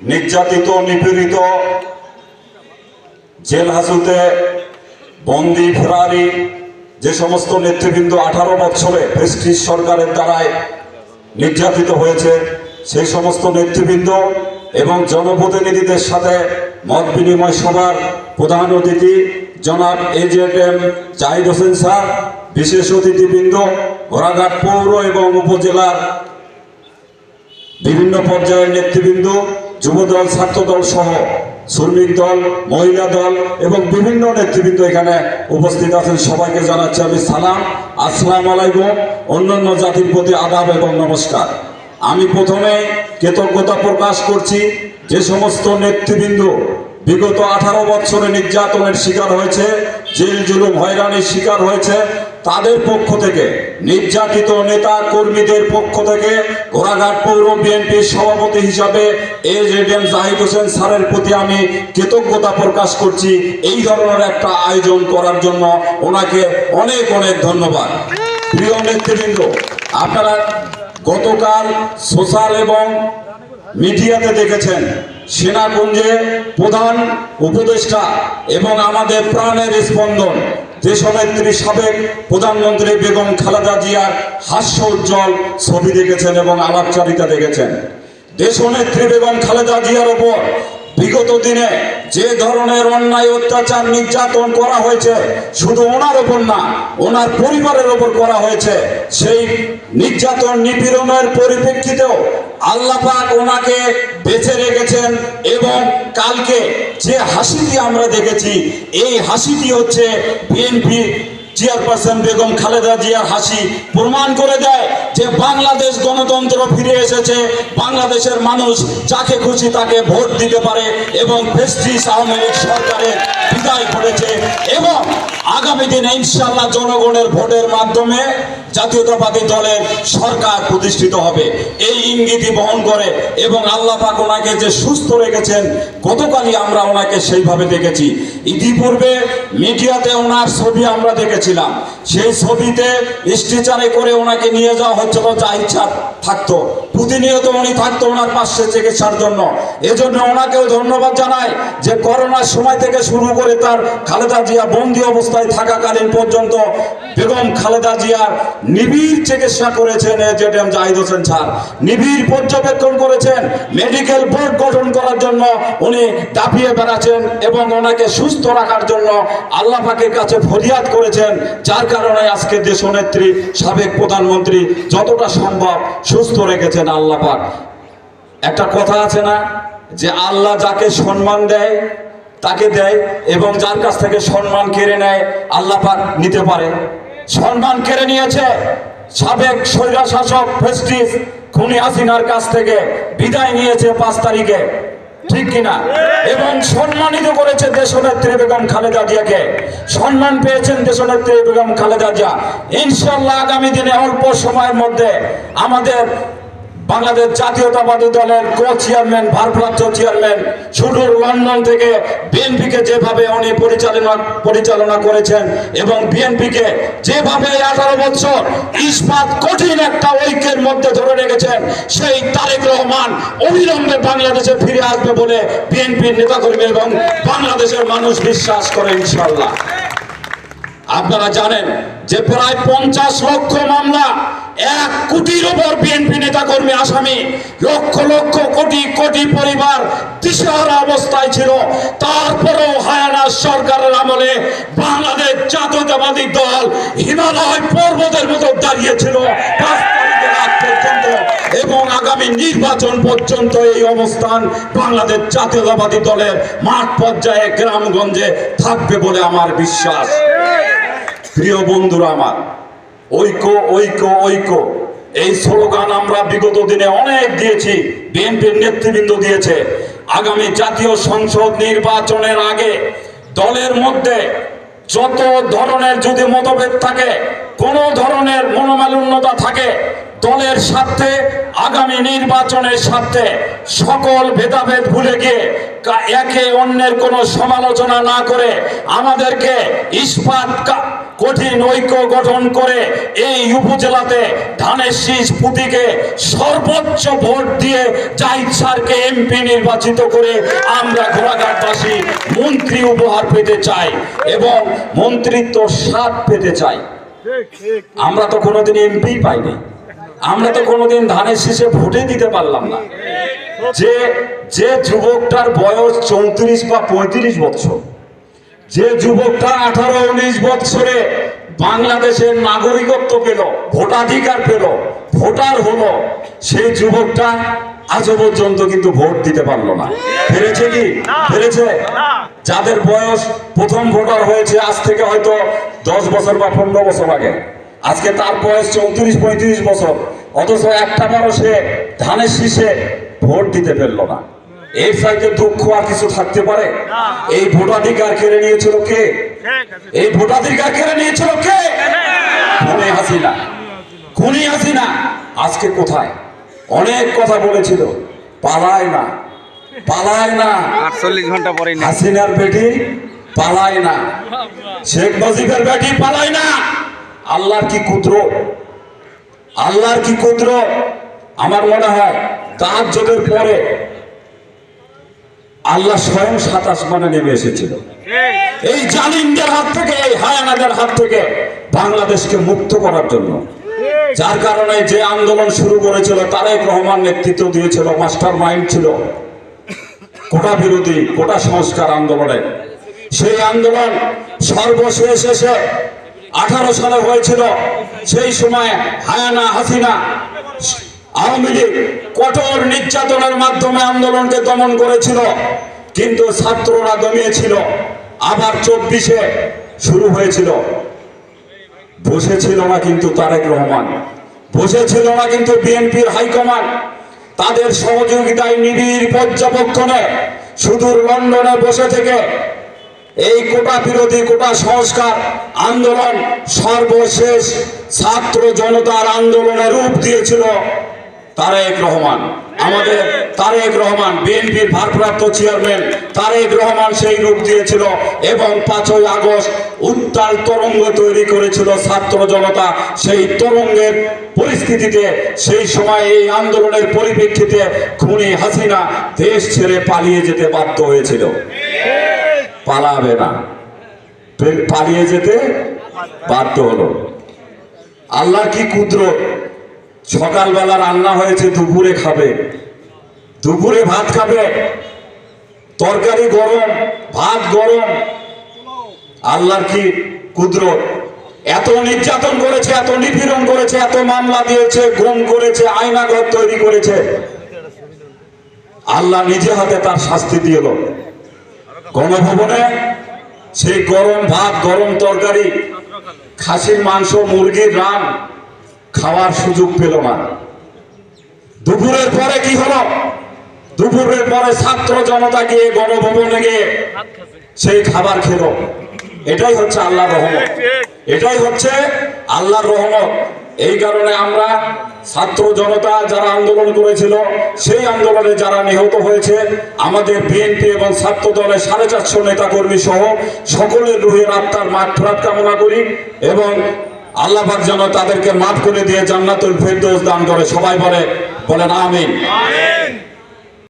নির্যাতিত, নিপীড়িত, জেল হাজতে, বন্দি, ফেরারি, যে সমস্ত নেতৃবৃন্দ আঠারো বছরে ব্রিটিশ সরকারের দ্বারায় নির্যাতিত হয়েছে, সেই সমস্ত নেতৃবৃন্দ এবং জনপ্রতিনিধিদের সাথে মত বিনিময় সভার প্রধান অতিথি জনাব A Z M Zahid Hossain sir, বিশেষ অতিথিবৃন্দ, ঘোড়াঘাট পৌর এবং উপজেলার বিভিন্ন পর্যায়ের নেতৃবৃন্দ যুবদল, ছাত্রদল সহ শ্রমিক দল, মহিলা দল এবং বিভিন্ন নেতৃবৃন্দ এখানে উপস্থিত আছেন। সবাইকে জানাচ্ছি আমি সালাম, আসসালাম আলাইকুম, অন্যান্য জাতির প্রতি আদাব এবং নমস্কার। আমি প্রথমে কৃতজ্ঞতা প্রকাশ করছি যে সমস্ত নেতৃবৃন্দ বিগত আঠারো বছরে নির্যাতনের শিকার হয়েছে, জেল জুলুম হয়রানির শিকার হয়েছে তাদের পক্ষ থেকে, নির্যাতিত নেতা কর্মীদের পক্ষ থেকে ঘোড়াঘাট পৌর বিএনপির সভাপতি হিসাবে এজ এম জাহিদ হোসেন স্যারের প্রতি আমি কৃতজ্ঞতা প্রকাশ করছি। এই ধরনের একটা আয়োজন করার জন্য ওনাকে অনেক অনেক ধন্যবাদ। প্রিয় নেতৃবৃন্দ, আপনারা গতকাল সোশ্যাল এবং মিডিয়াতে দেখেছেন, সেনাকুঞ্জে প্রধান উপদেষ্টা এবং আমাদের প্রাণের স্পন্দন দেশনেত্রী সাবেক প্রধানমন্ত্রী বেগম খালেদা জিয়ার হাস্য উজ্জ্বল ছবি দেখেছেন এবং আলাপচারিতা দেখেছেন। দেশনেত্রী বেগম খালেদা জিয়ার ওপর বিগত দিনে যে ধরনের অন্যায় অত্যাচার নির্যাতন করা হয়েছে, শুধু ওনার ওপর না, ওনার পরিবারের ওপর করা হয়েছে, সেই নির্যাতন নিপীড়নের পরিপ্রেক্ষিতেও আল্লাহ পাক ওনাকে বেছে রেখেছেন এবং কালকে যে হাসিটি আমরা দেখেছি, এই হাসিটি হচ্ছে বিএনপি চেয়ারপারসন বেগম খালেদা জিয়ার হাসি প্রমাণ করে দেয় যে বাংলাদেশ গণতন্ত্র ফিরে এসেছে, বাংলাদেশের মানুষ যাকে খুশি তাকে ভোট দিতে পারে এবং ফেস্টিস আওয়ামী লীগ সরকারের বিদায় করেছে এবং আগামী দিনে ইনশাল্লাহ জনগণের ভোটের মাধ্যমে জাতীয়তাবাদী দলের সরকার প্রতিষ্ঠিত হবে। এই ইঙ্গিতই বহন করে এবং আল্লাহ পাক ওনাকে যে সুস্থ রেখেছেন, গতকালই আমরা ওনাকে সেইভাবে দেখেছি। ইতিপূর্বে মিডিয়াতে ওনার ছবি আমরা দেখেছিলাম। সেই ছবিতে স্টিচারে করে ওনাকে নিয়ে যাওয়া হচ্ছিল, যা ইচ্ছা থাকতো। প্রতিনিয়ত উনি থাকতো ওনার পাশে চিকিৎসার জন্য। এজন্য ওনাকেও ধন্যবাদ জানাই যে করোনার সময় থেকে শুরু করে তার খালেদা জিয়া বন্দি অবস্থায় থাকাকালীন পর্যন্ত বেগম খালেদা জিয়ার নিবিড় চিকিৎসা করেছেন Z M Zahid Hossain sir. নিবিড় পর্যবেক্ষণ করেছেন। মেডিকেল বোর্ড গঠন করার জন্য উনি দাপিয়ে বেড়াচ্ছেন এবং ওনাকে সুস্থ রাখার জন্য আল্লাহ পাকের কাছে ফরিয়াদ করেছেন, যার কারণে আজকে দেশনেত্রী সাবেক প্রধানমন্ত্রী যতটা সম্ভব সুস্থ রেখেছেন আল্লাহ পাক। একটা কথা আছে না, যে আল্লাহ যাকে সম্মান দেয়, তাকে দেয় এবং যার কাছ থেকে সম্মান কেড়ে নেয়, আল্লাহ পাক নিতে পারে। সম্মান কেড়ে নিয়েছে সাবেক স্বৈরা শাসক খুনি হাসিনার কাছ থেকে বিদায় নিয়েছে পাঁচ তারিখে। ঠিক কিনা? এবং সম্মানিত করেছে দেশনেত্রী বেগম খালেদা জিয়াকে। সম্মান পেয়েছেন দেশনেত্রী বেগম খালেদা জিয়া। ইনশাল্লাহ আগামী দিনে অল্প সময়ের মধ্যে আমাদের বাংলাদেশ জাতীয়তাবাদী দলের কো চেয়ারম্যান ভারপ্রাপ্ত চেয়ারম্যান সুদূর লন্ডন থেকে বিএনপিকে যেভাবে উনি পরিচালনা পরিচালনা করেছেন এবং বিএনপিকে যেভাবে আঠারো বছর ইস্পাত কঠিন একটা ঐক্যের মধ্যে ধরে রেখেছেন, সেই তারেক রহমান অবিলম্বে বাংলাদেশে ফিরে আসবে বলে বিএনপির নেতাকর্মী এবং বাংলাদেশের মানুষ বিশ্বাস করে ইনশাল্লাহ আপনারা জানেন যে প্রায় পঞ্চাশ লক্ষ মামলা এক কোটির ওপর বিএনপি নেতা কর্মী আসামি, লক্ষ লক্ষ কোটি কোটি পরিবার দিশেহারা অবস্থায় ছিল। তারপরেও হায়ানা সরকারের আমলে বাংলাদেশ জাতীয়তাবাদী দল হিমালয় পর্বতের মতো দাঁড়িয়েছিল পাঁচ এবং আগামী নির্বাচন পর্যন্ত এই অবস্থান বাংলাদেশ জাতীয়তাবাদী দলের মাঠ পর্যায়ে গ্রামগঞ্জে থাকবে বলে আমার বিশ্বাস। প্রিয় বন্ধুরা আমার ঐক্য ঐক্য ঐক্য। এই স্লোগান আমরা বিগত দিনে অনেক দিয়েছি, বিএনপির নেতৃবৃন্দ দিয়েছে। আগামী জাতীয় সংসদ নির্বাচনের আগে দলের মধ্যে যত ধরনের যদি মতভেদ থাকে, কোনো ধরনের মনোমালিন্যতা থাকে, দলের স্বার্থে, আগামী নির্বাচনের স্বার্থে সকল ভেদাভেদ ভুলে গিয়ে একে অন্যের কোনো সমালোচনা না করে আমাদেরকে ইস্পাত কঠিন ঐক্য গঠন করে এই উপজেলাতে ধানের শীষ পুতিকে সর্বোচ্চ ভোট দিয়ে জাহিদ স্যারকে এমপি নির্বাচিত করে আমরা ঘোড়াঘাটবাসী মন্ত্রী উপহার পেতে চাই এবং মন্ত্রিত্ব স্বাদ পেতে চাই। আমরা তো কোনোদিন এমপি পাইনি। আমরা তো কোনোদিন ধানের শীষে ভোটে দিতে পারলাম না। যে যে যুবকটার বয়স চৌত্রিশ বা পঁয়ত্রিশ বছর যে যুবকটা আঠারো উনিশ বছরে বাংলাদেশের নাগরিকত্ব পেল, ভোটাধিকার পেল, ভোটার হলো, সেই যুবকটা আজও পর্যন্ত কিন্তু ভোট দিতে পারল না। পেরেছে কি? পেরেছে যাদের বয়স প্রথম ভোটার হয়েছে, আজ থেকে হয়তো দশ বছর বা পনেরো বছর আগে। আজকে তার বয়স চৌত্রিশ, পঁয়ত্রিশ বছর। অথচ একটা সে ধানের শীষে ভোট দিতে পারল না। এর চাইতে দুঃখ আর কিছু থাকতে পারে? এই ভোটাধিকার কেড়ে নিয়েছিল কে? এই ভোটাধিকার কেড়ে নিয়েছিল কে? খুনি হাসিনা। খুনি হাসিনা। আজকে কোথায়? অনেক কথা বলেছিল। পালায় না। পালায় না। আটচল্লিশ ঘণ্টা পরে হাসিনার বেটি পালায় না। শেখ মুজিবের বেটি পালায় না। আল্লাহর কি কুদ্র আল্লাহর কি কুদ্র আমার মনে হয় তার যোগের পরে আল্লাহ স্বয়ং সাত আসমানে নেমে এসেছিল। এই জালিমদের হাত থেকে, এই হায়ানাদের হাত থেকে বাংলাদেশকে মুক্ত করার জন্য। যার কারণে যে আন্দোলন শুরু করেছিল, তারেক রহমান নেতৃত্ব দিয়েছিল, মাস্টার মাইন্ড ছিল। কোটা বিরোধী, কোটা সংস্কার আন্দোলনে। সেই আন্দোলন সর্বশেষ এসে আঠারো সালে হয়েছিল। সেই সময় হায়ানা, হাসিনা আওয়ামী লীগ কঠোর নির্যাতনের মাধ্যমে আন্দোলনকে দমন করেছিল, কিন্তু ছাত্ররা দমিয়েছিল। আবার চব্বিশে শুরু হয়েছিল। বসেছিল না কিন্তু তারেক রহমান। বসেছিল না কিন্তু বিএনপির হাইকমান্ড। তাদের সহযোগিতায় নিবিড় পর্যবেক্ষণে সুদূর লন্ডনে বসে থেকে এই কোটা বিরোধী, কোটা সংস্কার আন্দোলন সর্বশেষ ছাত্র জনতার আন্দোলনে রূপ দিয়েছিল। তারেক রহমান। আমাদের তারেক রহমান, বিএনপির ভারপ্রাপ্ত চেয়ারম্যান তারেক রহমান সেই রূপ দিয়েছিল এবং পাঁচই আগস্ট উত্তাল তরঙ্গ তৈরি করেছিল ছাত্র জনতা। সেই তরঙ্গের পরিস্থিতিতে, সেই সময় এই আন্দোলনের পরিপ্রেক্ষিতে খুনি হাসিনা দেশ ছেড়ে পালিয়ে যেতে বাধ্য হয়েছিল। পালাবে না। পালিয়ে যেতে বাধ্য হলো। আল্লাহর কি কুদরত? সকালবেলা রান্না হয়েছে, দুপুরে খাবে। দুপুরে ভাত খাবে। তরকারি গরম, ভাত গরম। আল্লাহর কি কুদরত? এত নির্যাতন করেছে, এত নিপীড়ন করেছে, এত মামলা দিয়েছে, গুম করেছে, আয়নাঘর তৈরি করেছে। আল্লাহ নিজে হাতে তার শাস্তি দিল গণভবনে সেই গরম ভাত, গরম তরকারি, খাসির মাংস, মুরগির রান খাওয়ার সুযোগ পেল না। দুপুরের পরে কি হলো? দুপুরের পরে ছাত্র জনতা গিয়ে গণভবনে গিয়ে সেই খাবার খেলো। এটাই হচ্ছে আল্লাহ রহমত। এটাই হচ্ছে আল্লাহর রহমত। এই কারণে আমরা ছাত্র জনতা যারা আন্দোলন করেছিল, সেই আন্দোলনে যারা নিহত হয়েছে, আমাদের বিএনপি এবং ছাত্র দলের সাড়ে চারশো নেতা কর্মী সহ সকলের রুহের আত্মার মাঠ কামনা করি এবং আল্লাহ যেন তাদেরকে মাফ করে দিয়ে জান্নাতুল ফেরদৌস দান করে সবাই বলে বলেন আমিন।